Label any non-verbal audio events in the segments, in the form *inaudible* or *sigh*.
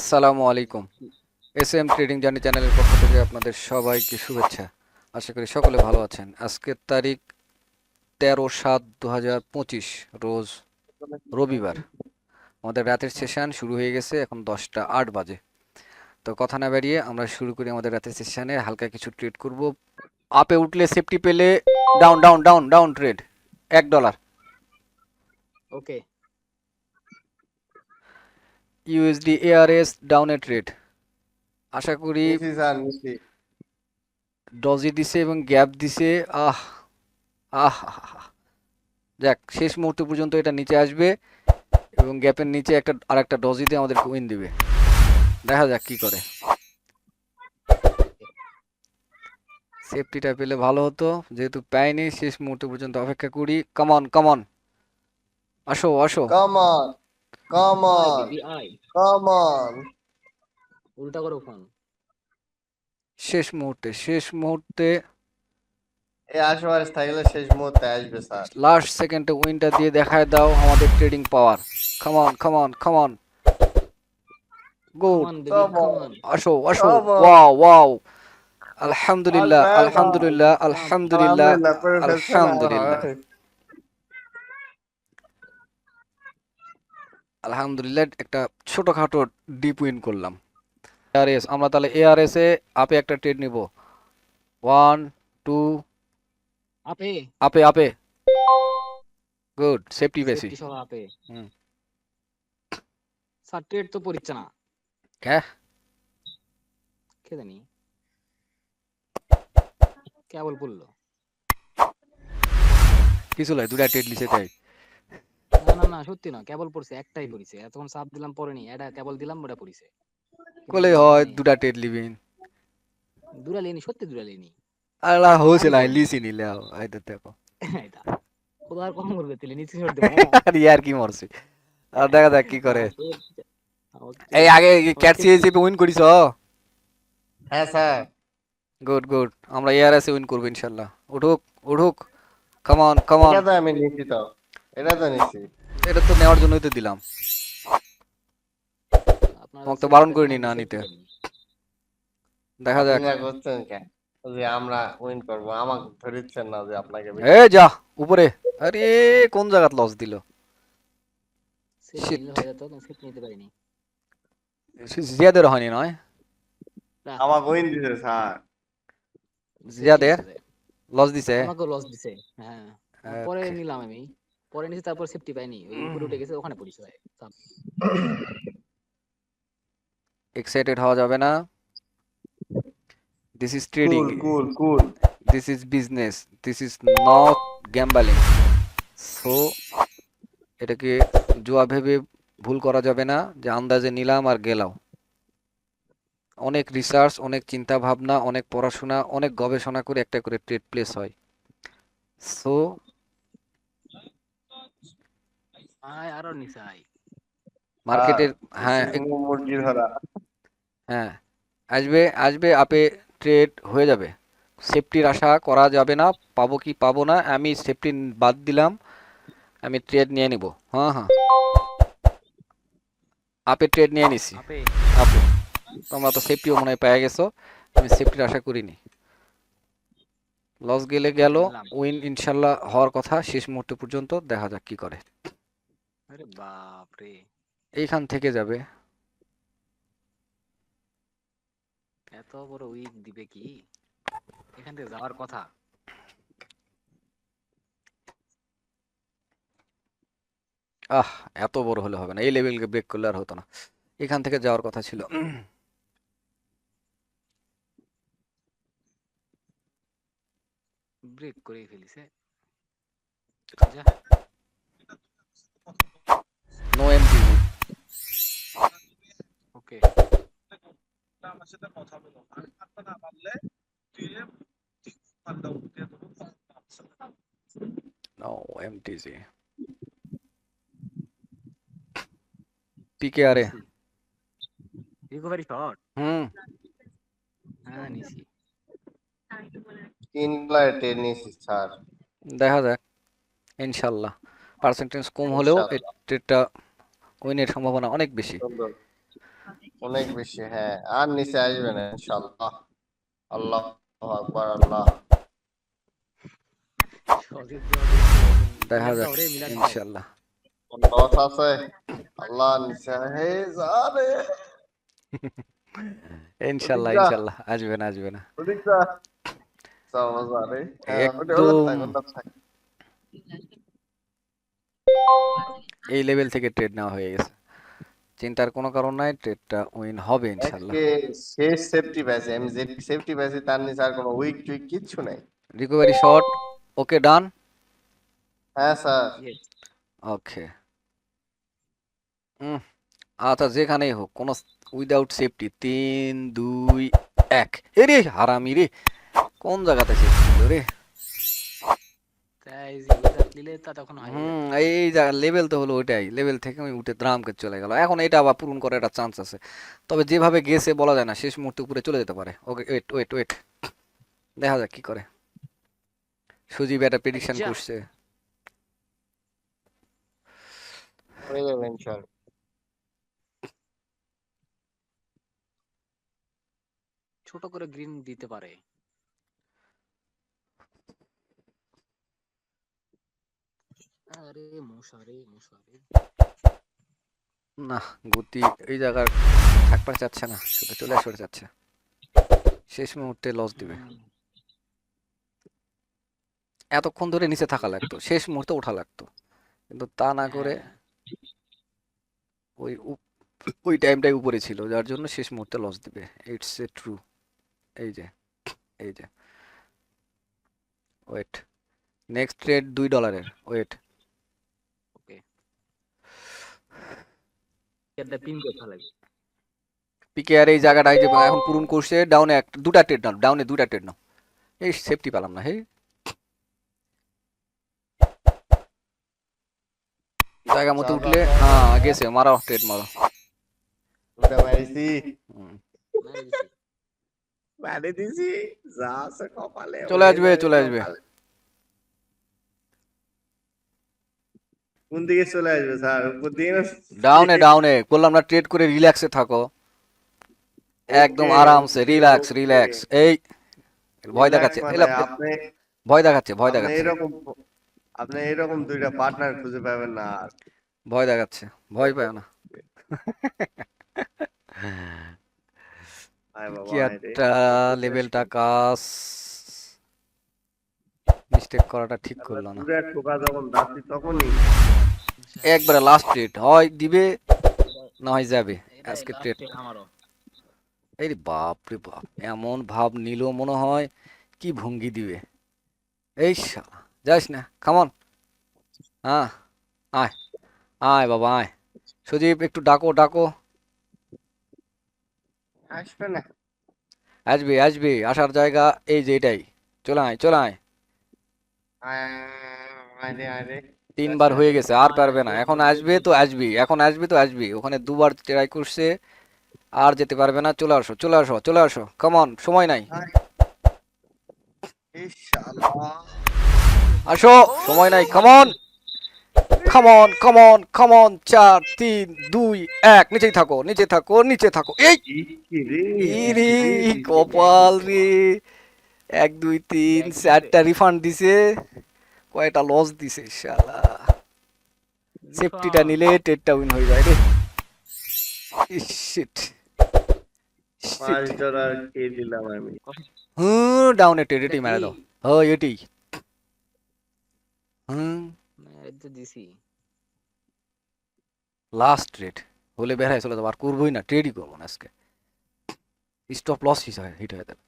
আসসালামু আলাইকুম। S M trading journey চ্যানেলের পক্ষ থেকে আপনাদের সবাইকে শুভেচ্ছা। আশা করি সকলে ভালো আছেন। আজকের তারিখ তেরো সাত দু রোজ রবিবার। আমাদের রাতের সেশন শুরু হয়ে গেছে, এখন দশটা আট বাজে। তো কথা না বেরিয়ে আমরা শুরু করি আমাদের রাতের সেশনে। হালকা কিছু ট্রেড করব। আপে উঠলে সেফটি পেলে down down down down trade এক ডলার ওকে ইউএসডি এআরএস ডাউনে ট্রেড আশা করি ডজি দিছে এবং গ্যাপ দিছে। আহ আহ। যাক শেষ মুহূর্ত পর্যন্ত এটা নিচে আসবে এবং গ্যাপের নিচে একটা আরেকটা ডজি দিয়ে আমাদেরকে উইন দিবে। দেখা যাক কি করে। সেফটিটা পেলে ভালো হতো। যেহেতু পাইনি শেষ মুহূর্ত পর্যন্ত অপেক্ষা করি। কমন কমন আসো আসো। Come on come on I come on উল্টা করো ফোন শেষ মুহূর্তে শেষ মুহূর্তে। এই আশেপাশে থাকলে শেষ মুহূর্তে আসবে স্যার। লাস্ট সেকেন্ডে উইনটা দিয়ে দেখায় দাও আমাদের trading power come on come on come on good come on baby Come on. Come on আসো আসো Come on. ওয়াও ওয়াও আলহামদুলিল্লাহ আলহামদুলিল্লাহ আলহামদুলিল্লাহ আলহামদুলিল্লাহ। আলহামদুলিল্লাহ একটা ছোটখাটো ডিপ উইন করলাম। এআরএস আমরা তাহলে এআরএস এ আপে একটা ট্রেড নিব। ওয়ান টু আপে? আপে আপে। গুড সেফটি বেশি। সেফটি আপে। হুম। স্যার ট্রেড তো পড়িচ্ছে না। হ্যাঁ কে? জানি কেবল পড়ল। কিছু নয় দুটা ট্রেড লিসে তাই। না না না সত্যি না কেবল পড়ছে একটাই পড়িছে। এতক্ষণ চাপ দিলাম পড়েনি এটা কেবল দিলাম ওটা পড়িছে। কলে হয় দুটা ট্রেড লিবিন দুরা লেনি সত্যি দুরা লেনি। হোসে আমি না লিসি নিলে এই তো দেখো। এটা খোদা আর কম করবে তেলে নিচে ছেড়ে দেবো। *laughs* আর ইয়ার কি মরছে? আর দেখা যাক কি করে। এই আগে ক্যাট সিরিজ উইন করিস হ্যাঁ স্যার। গুড গুড আমরা এআরএস উইন করব ইনশাআল্লাহ উঠুক উঠুক। কামন কামন এটা তো আমি নিছি তো। এটা তো নিছি এটা তো নেওয়ার জন্যই তো দিলাম। তোমাকে তো বারণ করিনি না নিতে। দেখা যাক। যে আমরা উইন করব। আমাকে ধরিচ্ছেন না যে আপনাকে এ যা উপরে। আরে কোন জায়গাত লস দিল? Shit. হয়ে যেত সেট নিতে পারিনি। জিয়াদের হয়নি নয়? আমাকে উইন দিছে স্যার। জিয়াদের লস দিছে? আমাকে লস দিছে হ্যাঁ। পরে নিলাম আমি। পরে নিছি তারপর সেফটি পাইনি। উপরে উঠে গেছে ওখানে পড়িছে ভাই। এক্সাইটেড হওয়া যাবে না। This is trading cool cool cool this is business this is not gambling so এটাকে জুয়া ভেবে ভুল করা যাবে না যে আন্দাজে নিলাম আর গেলাম। অনেক রিসার্চ অনেক চিন্তা ভাবনা অনেক পড়াশোনা অনেক গবেষণা করে একটা করে ট্রেড প্লেস হয়। সো আয় আরও নিচে আয়। মার্কেটের হ্যাঁ। মুরগি ধরা। হ্যাঁ আসবে আসবে আপে ট্রেড হয়ে যাবে। সেফটির আশা করা যাবে না পাবো কি পাবো না আমি সেফটি বাদ দিলাম আমি ট্রেড নিয়ে নিব। হ্যাঁ হ্যাঁ। আপে ট্রেড নিয়ে নিছি। আপে। আপে। তোমরা তো সেফটিও মনে হয় পেয়ে গেছো আমি সেফটির আশা করিনি। লস গেলে গেল উইন ইনশাল্লাহ হওয়ার কথা শেষ মুহূর্ত পর্যন্ত দেখা যাক কি করে। আরে বাপ রে এইখান থেকে যাবে। এত বড় উইক দিবে কি? এখান থেকে যাওয়ার কথা। আহ এত বড় হলে হবে না। এই লেভেলকে ব্রেক করলে আর হতো না। এখান থেকে যাওয়ার কথা ছিল। ব্রেক করে ফেলিছে। যা নো এমটিভি ওকে আমার সাথে কথা বলো। পারতে না পারলে তুই পাল্টা উঠে দেবো নো এমটিজি পিকে আরে। রিকভারি শট হুম। হ্যাঁ নিছি। তিন প্লেয়ার নিছি স্যার দেখা যাক। ইনশাল্লাহ। পার্সেন্টেজ কম হলেও ইনশাআল্লাহ। ট্রেডটা উইনের সম্ভাবনা অনেক বেশি। সুন্দর। অনেক বেশি হ্যাঁ। আর নিচে আসবে না ইনশাল্লাহ আল্লাহ আকবার আল্লাহ। দেখা যাক ওরে ইনশাল্লাহ লস আছে? আল্লাহ নিচে হে যাবে ইনশাল্লাহ ওদিকটা। ইনশাল্লাহ আসবে না আসবে না। হ্যাঁ। এই লেভেল থেকে ট্রেড নেওয়া হয়ে গেছে। চিন্তার কোনো কারণ নাই ট্রেডটা উইন হবে ইনশাল্লাহ একে শেষ সেফটি পাইছে আমি সেফটি পাইছি তার নিচে আর কোনো উইক টুইক কিচ্ছু নাই। রিকভারি শট ওকে ডান হ্যাঁ স্যার. ওকে আচ্ছা যেখানেই হোক কোনো উইদাউট সেফটি তিন দুই এক। এরে হারামি রে কোন জায়গাতে সেফটি রে তাই যে ওটা নিলে তা তখন হয় হুম এই জায়গা লেভেল তো হলো ওইটাই। লেভেল থেকে আমি উঠে দ্রামকে চলে গেল এখন এটা আবার পূরণ করার একটা চান্স আছে। তবে যেভাবে গেছে বলা যায় না শেষ মুহূর্তে উপরে চলে যেতে পারে। ওকে ওয়েট ওয়েট ওয়েট দেখা যাক কি করে। সুজীব একটা প্রেডিকশন আচ্ছা। করছে। হয়ে যাবে ছোট করে গ্রিন দিতে পারে। আরে মশা রে মশা রে। না গতি এই জায়গার থাকবার চাচ্ছে না শুধু চলে আসতে চাচ্ছে শেষ মুহূর্তে লস দিবে। এতক্ষণ ধরে নিচে থাকা লাগতো শেষ মুহূর্তে ওঠা লাগতো। কিন্তু তা না করে হ্যাঁ, ওই উপ- ওই টাইমটাই উপরে ছিল যার জন্য শেষ মুহূর্তে লস দিবে। ইটস এ ট্রু এই যে এই যে। ওয়েট নেক্সট ট্রেড দুই ডলারের ওয়েট এটা পিন করতে লাগে পিকে এই জায়গাটা যে এখন পূরণ করছে ডাউনে এক দুটা ট্রেড নাও ডাউনে দুটা ট্রেড নাও এই সেফটি পেলাম না হে জায়গা মতো উঠলে হ্যাঁ গেছে মারো ট্রেড মারো ওটা মারিছি। মেরে দিছি। যা আছে কপালে চলে আসবে, চলে আসবে। কোন দিকে চলে আসবে স্যার? উপর দিকে ডাউনে ডাউনে বললাম না ট্রেড করে রিল্যাক্সে থাকো। একদম আরামসে রিল্যাক্স রিল্যাক্স এই ভয় দেখাচ্ছে। মানে এলা, আপনি ভয় দেখাচ্ছে ভয় দেখাচ্ছে। এরকম আপনি এরকম দুইটা পার্টনার খুঁজে পাবেন না ভয় দেখাচ্ছে ভয় পায় না। কি একটা লেভেলটা কাজ। মিস্টেক করাটা ঠিক করল না। যখন তখনই একবারে লাস্ট ট্রেড হয় দিবে না হয় যাবে। আজকে ট্রেড এই বাপ রে বাপ এমন ভাব নিল মনে হয় কি ভঙ্গি দিবে। এই শালা যাস না কামন হ্যাঁ আয় আয় বাবা আয়। সুদীপ একটু ডাকো ডাকো। আসবে না। আসবে আসবে আসার জায়গা এই যে এটাই। চলে আয় চলে আয়। তিনবার হয়ে গেছে আর পারবে না। এখন আসবে তো আসবি এখন আসবে তো আসবি। ওখানে দুবার ট্রাই করছে আর যেতে পারবে না। চলে আসো চলে আসো চলে আসো। কামন সময় নাই। আসো সময় নাই। কামন কামন কামন কামন চার তিন দুই এক। নিচেই থাকো নিচে থাকো নিচে থাকো। এই কপাল রে। এক দুই তিন চারটা রিফান্ড দিছে কয়টা লস দিছে শালা। সেফটিটা নিলে টেটটা উইন হয়ে যায় রে। শিট পাঁচ ডলার কে দিলাম আমি। হুম ডাউনে টেট এটি মেরে দাও। ও এটি। হুম। দিছি। লাস্ট রেট হলে বের হয়ে চলে যাব আর করবোই না ট্রেডই করব না আজকে। স্টপ লস হিসাবে হিট হয়ে যাবে।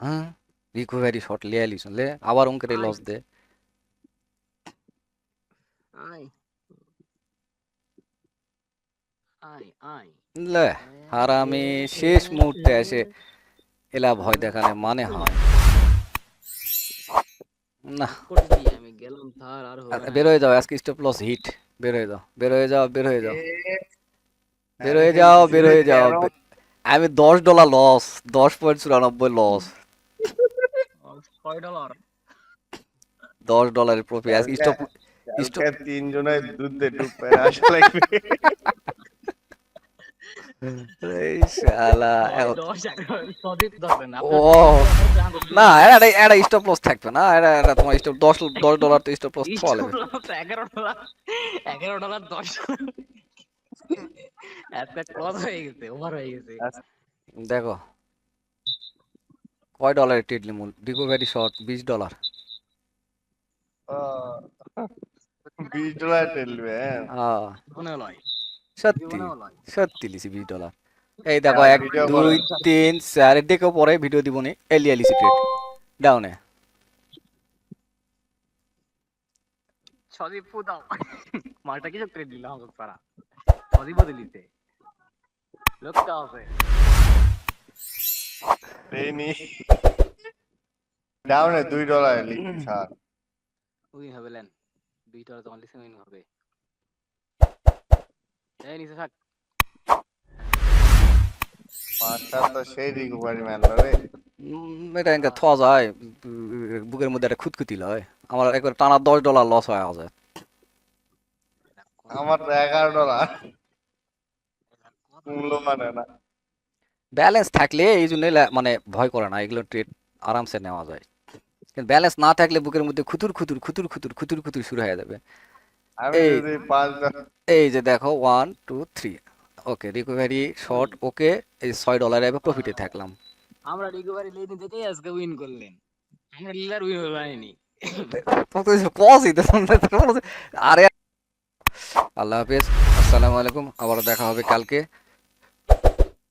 হ্যাঁ? রিকভারি শট লিয়ে আলিস লে আবার অঙ্কের লস দে। আয়। আয় আয়। লে হারামি শেষ মুহূর্তে এসে এলা ভয় দেখানে মানে হয়। না। আমি গেলাম তার আর হবে বের হয়ে যাও আজকে স্টপ লস হিট বের হয়ে যাও বের হয়ে যাও বের হয়ে যাও। বের হয়ে যাও বের হয়ে যাও। আমি দশ ডলার লস দশ পয়েন্ট চুরানব্বই লস ছয় ডলার? দশ ডলারের প্রফিট আজকে স্টপ Stop. তিনজনে দুধে ডুব আসা লাগবে। না। এটা এটা স্টপ লস থাকবে না এটা এটা তোমার স্টপ দশ দশ ডলার তো স্টপ লস চলে। এগারো ডলার এগারো ডলার দশ ক্লজ হয়ে গেছে ওভার হয়ে গেছে। দেখো কয় ডলারের টিডলি মূল? রিকভারি শর্ট বিশ ডলার বিশ ডলার টেলবে হ্যাঁ। হ্যাঁ সত্যি সত্যি লিসি বিশ ডলার এই দেখো আর এক দুই। তিন চার দেখো পরে ভিডিও দিব নি। এলিয়া লিসি ট্রেড ডাউনে সদীপ দাও। মালটা কিছু ট্রেড দিল আমাকে পারা সদীপও দিলিতে। লোকটা আছে ডাউনে দুই ডলার লিখি স্যার। উইন হবে লেন। দুই ডলার তোমার লিসে উইন হবে। এই নিচে থাক। মাস্টার তো সেই রিকভারি ম্যান রে। এটা এনকে যায় বুকের মধ্যে একটা খুঁতখুতি লয়। আমার একবার টানা দশ ডলার লস হয়ে যায় আমার তো এগারো ডলার মূল্য মানে না। ব্যালেন্স থাকলে এই জন্য মানে ভয় করে না এগুলো ট্রেড আরামসে নেওয়া যায়। ব্যালেন্স না থাকলে বুকের মধ্যে খুতুর খুতুর খুতুর খুতুর খুতুর খুতুর শুরু হয়ে যাবে। এই। যে দেখো one two three okay recovery short okay এই ছয় ডলারে এবার প্রফিটে থাকলাম। আমরা রিকভারি লেনি থেকেই আজকে উইন করলেন। আমরা লিলার উইন হয়নি কসই আরে আল্লাহ হাফেজ আসসালামু আলাইকুম। আবার দেখা হবে কালকে।